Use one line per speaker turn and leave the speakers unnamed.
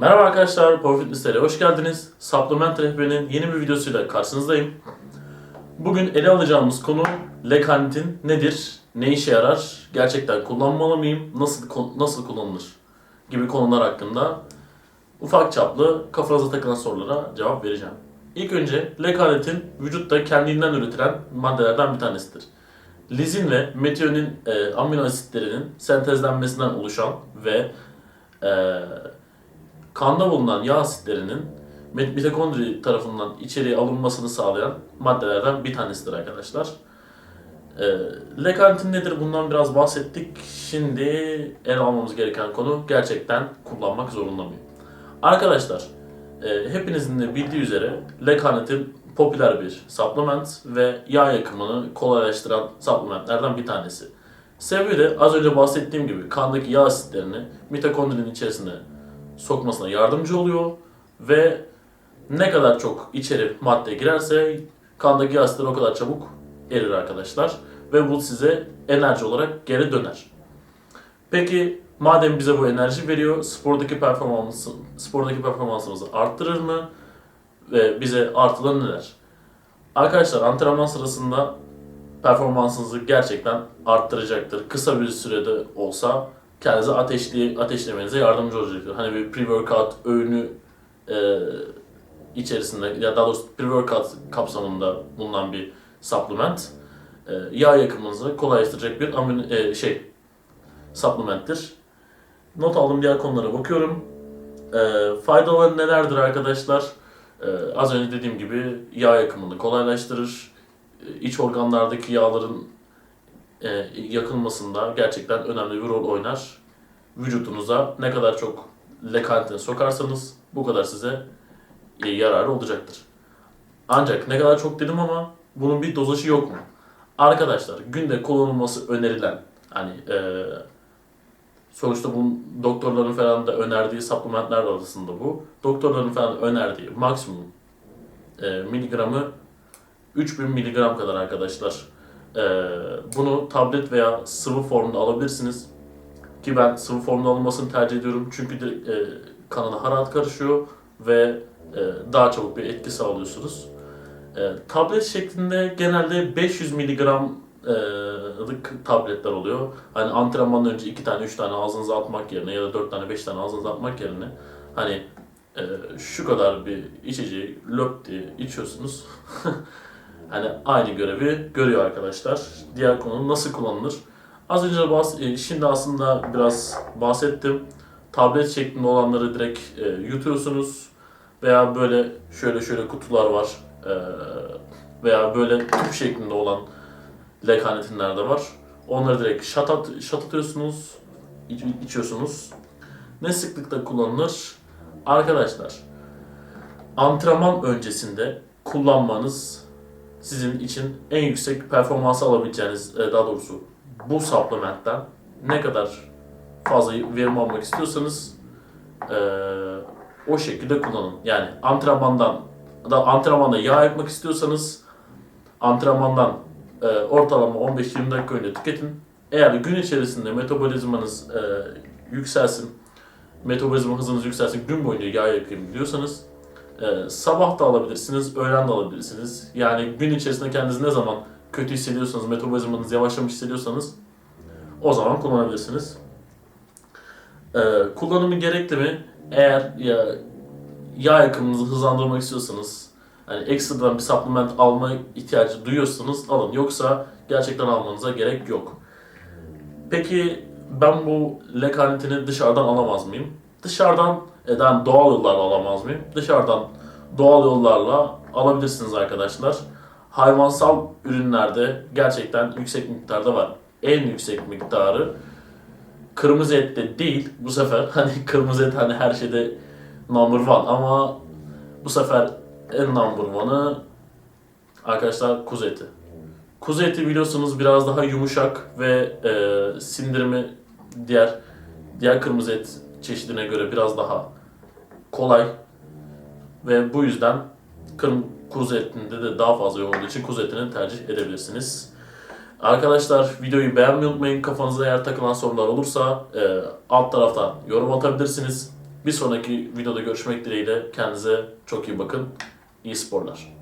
Merhaba arkadaşlar, Power Fitness'e hoş geldiniz. Supplement rehberinin yeni bir videosuyla karşınızdayım. Bugün ele alacağımız konu lekanitin nedir, ne işe yarar, gerçekten kullanmalı mıyım, nasıl nasıl kullanılır gibi konular hakkında ufak çaplı kafanıza takılan sorulara cevap vereceğim. İlk önce lekanitin vücutta kendinden üretilen maddelerden bir tanesidir. Lizin ve metionin e, amino asitlerinin sentezlenmesinden oluşan ve e, kanda bulunan yağ asitlerinin mit- mitokondri tarafından içeriye alınmasını sağlayan maddelerden bir tanesidir arkadaşlar. E, lekanitin nedir bundan biraz bahsettik. Şimdi ele almamız gereken konu gerçekten kullanmak zorunda mıyım? Arkadaşlar e, hepinizin de bildiği üzere lekanitin popüler bir supplement ve yağ yakımını kolaylaştıran supplementlerden bir tanesi. Sebebi de az önce bahsettiğim gibi kandaki yağ asitlerini mitokondrinin içerisine sokmasına yardımcı oluyor ve ne kadar çok içeri madde girerse kandaki yağ asitleri o kadar çabuk erir arkadaşlar ve bu size enerji olarak geri döner. Peki madem bize bu enerji veriyor, spordaki performansı, spordaki performansımızı arttırır mı? Ve bize artıları neler? Arkadaşlar antrenman sırasında performansınızı gerçekten arttıracaktır. Kısa bir sürede olsa kendinizi ateşli, ateşlemenize yardımcı olacaktır. Hani bir pre-workout öğünü e, içerisinde ya daha doğrusu pre-workout kapsamında bulunan bir supplement e, yağ yakımınızı kolaylaştıracak bir amino, e, şey supplementtir. Not aldığım diğer konulara bakıyorum. E, faydaları nelerdir arkadaşlar? E, az önce dediğim gibi yağ yakımını kolaylaştırır. E, iç organlardaki yağların e, yakılmasında gerçekten önemli bir rol oynar. Vücudunuza ne kadar çok lekatin sokarsanız bu kadar size e, yararı olacaktır. Ancak ne kadar çok dedim ama bunun bir dozajı yok mu? Arkadaşlar günde kullanılması önerilen hani e, sonuçta bu doktorların falan da önerdiği supplementler arasında bu. Doktorların falan önerdiği maksimum e, miligramı 3000 miligram kadar arkadaşlar. E, bunu tablet veya sıvı formda alabilirsiniz. Ki ben sıvı formda alınmasını tercih ediyorum. Çünkü direkt, e, kanına hararet karışıyor ve e, daha çabuk bir etki sağlıyorsunuz. E, tablet şeklinde genelde 500 miligram e, tabletler oluyor. Hani antrenmandan önce 2 tane 3 tane ağzınıza atmak yerine ya da 4 tane 5 tane ağzınıza atmak yerine hani e, şu kadar bir içeceği löp diye içiyorsunuz. hani aynı görevi görüyor arkadaşlar. Diğer konu nasıl kullanılır? Az önce bahs- e, şimdi aslında biraz bahsettim. Tablet şeklinde olanları direkt e, yutuyorsunuz veya böyle şöyle şöyle kutular var e, veya böyle tüp şeklinde olan lekanitinler de var. Onları direkt şat, at, şat atıyorsunuz, iç- içiyorsunuz. Ne sıklıkta kullanılır? Arkadaşlar, antrenman öncesinde kullanmanız sizin için en yüksek performansı alabileceğiniz, e, daha doğrusu bu supplementten ne kadar fazla verim almak istiyorsanız e, o şekilde kullanın. Yani antrenmandan da antrenmanda yağ yakmak istiyorsanız antrenmandan e, ortalama 15-20 dakika önce tüketin. Eğer gün içerisinde metabolizmanız yükselsin, metabolizma hızınız yükselsin, gün boyunca yağ yakayım diyorsanız e, sabah da alabilirsiniz, öğlen de alabilirsiniz. Yani gün içerisinde kendinizi ne zaman kötü hissediyorsanız, metabolizmanız yavaşlamış hissediyorsanız o zaman kullanabilirsiniz. E, kullanımı gerekli mi? Eğer ya, yağ yakımınızı hızlandırmak istiyorsanız, hani ekstradan bir supplement alma ihtiyacı duyuyorsanız alın. Yoksa gerçekten almanıza gerek yok. Peki ben bu lekanitini dışarıdan alamaz mıyım? Dışarıdan eden doğal yollarla alamaz mıyım? Dışarıdan doğal yollarla alabilirsiniz arkadaşlar. Hayvansal ürünlerde gerçekten yüksek miktarda var. En yüksek miktarı kırmızı ette değil bu sefer. Hani kırmızı et hani her şeyde number one ama bu sefer en number one'ı arkadaşlar kuzu eti. Kuzu eti biliyorsunuz biraz daha yumuşak ve e, sindirimi diğer diğer kırmızı et çeşidine göre biraz daha kolay ve bu yüzden kırm kuzu etinde de daha fazla yoğun olduğu için kuzu etini tercih edebilirsiniz. Arkadaşlar videoyu beğenmeyi unutmayın. Kafanıza eğer takılan sorular olursa e, alt taraftan yorum atabilirsiniz. Bir sonraki videoda görüşmek dileğiyle kendinize çok iyi bakın. İyi sporlar.